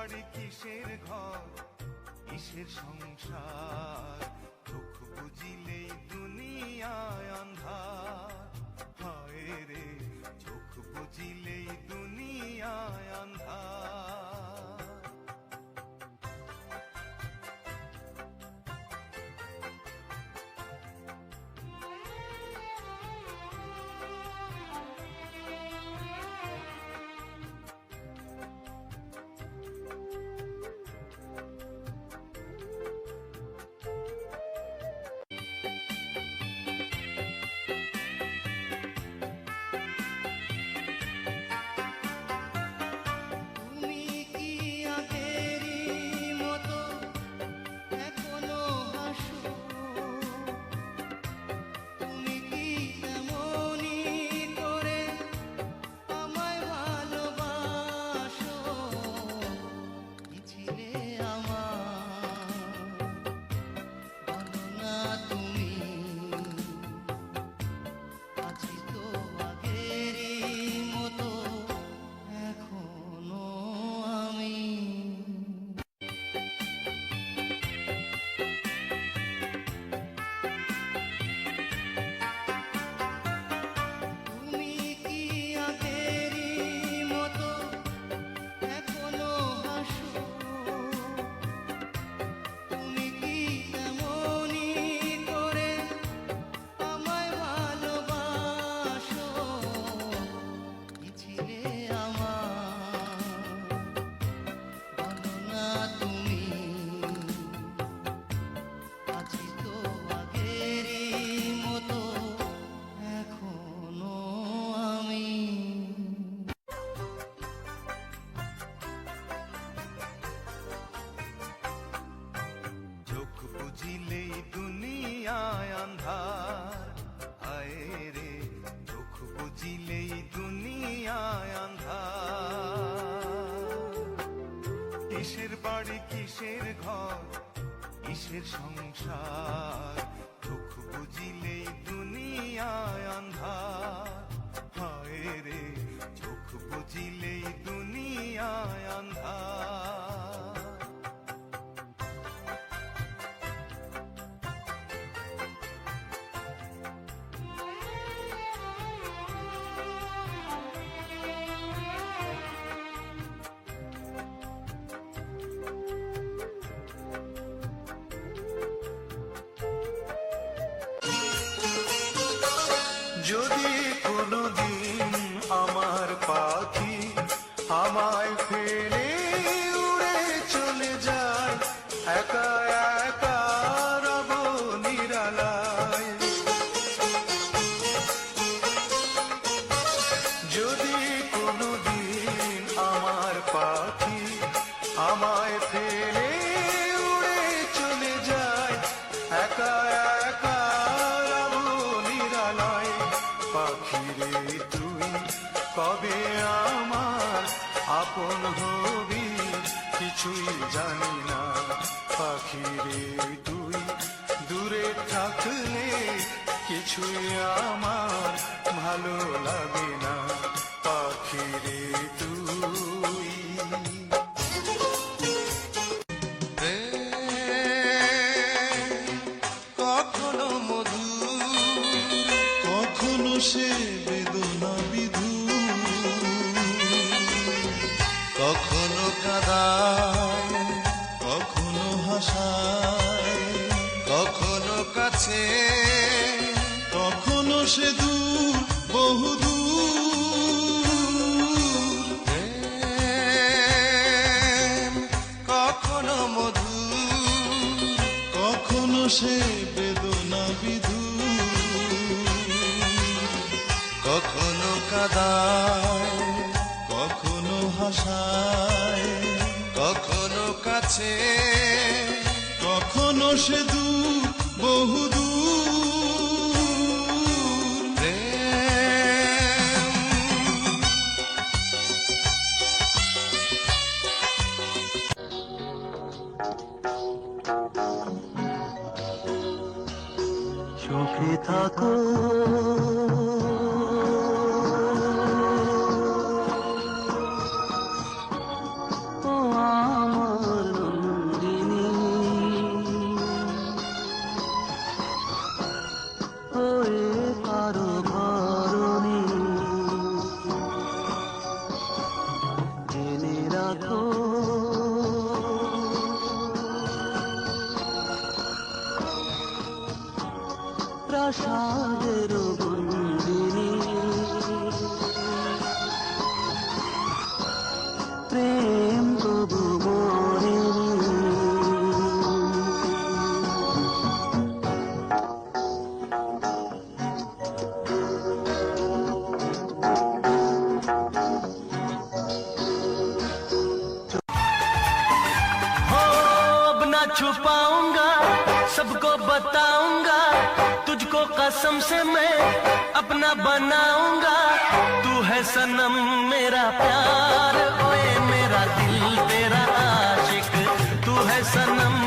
বাড়ি কিসের ঘর? কিসের সংসার? চোখ বুঝিলেই দুনিয়ায় কিসের বাড়ি কিসের ঘর কিসের সংসার চোখ যদি কোনদিন কিছুই জানি না। পাখিরে তুই দূরে থাকলে কিছুই আমার ভালো লাগে না। পাখিরে তুই কখনো মধু কখনো সে বেদনা বিধু কখনো কাদায় কাছে কখনো সে দূর, বহু কখনো মধু কখনো সে বেদনা বিধু কখনো কাদায়, কখনো হাসায়, কখনো কাছে, কখনো সে দূর। বহু দূর প্রেম। সুখে থাকো। 伤 बताऊँगा। तुझको कसम से मैं अपना बनाऊँगा। तू है सनम मेरा प्यार, ओए मेरा दिल तेरा आशिक। तू है सनम